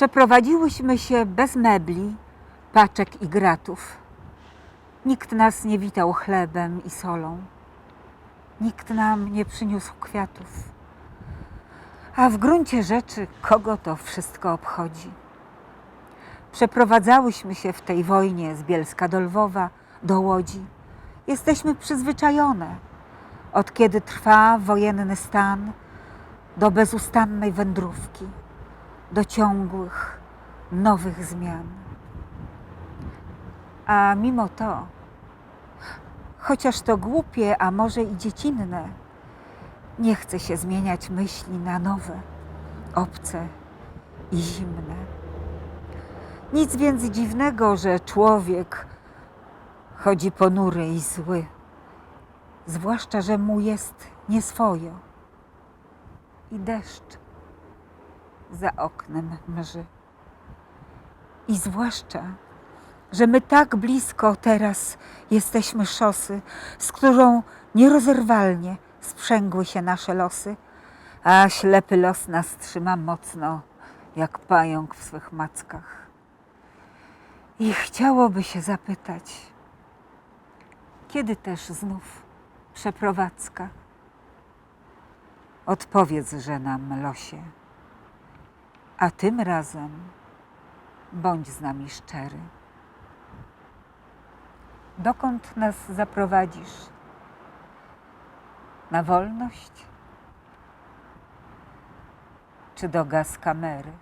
Przeprowadziłyśmy się bez mebli, paczek i gratów. Nikt nas nie witał chlebem i solą. Nikt nam nie przyniósł kwiatów. A w gruncie rzeczy, kogo to wszystko obchodzi? Przeprowadzałyśmy się w tej wojnie z Bielska do Lwowa, do Łodzi. Jesteśmy przyzwyczajone, od kiedy trwa wojenny stan, do bezustannej wędrówki, do ciągłych, nowych zmian. A mimo to, chociaż to głupie, a może i dziecinne, nie chce się zmieniać myśli na nowe, obce i zimne. Nic więc dziwnego, że człowiek chodzi ponury i zły, zwłaszcza, że mu jest nieswojo. I deszcz za oknem mrzy. I zwłaszcza, że my tak blisko teraz jesteśmy szosy, z którą nierozerwalnie sprzęgły się nasze losy, a ślepy los nas trzyma mocno, jak pająk w swych mackach. I chciałoby się zapytać, kiedy też znów przeprowadzka? Odpowiedz, że nam losie, a tym razem bądź z nami szczery. Dokąd nas zaprowadzisz? Na wolność? Czy do gaz kamery?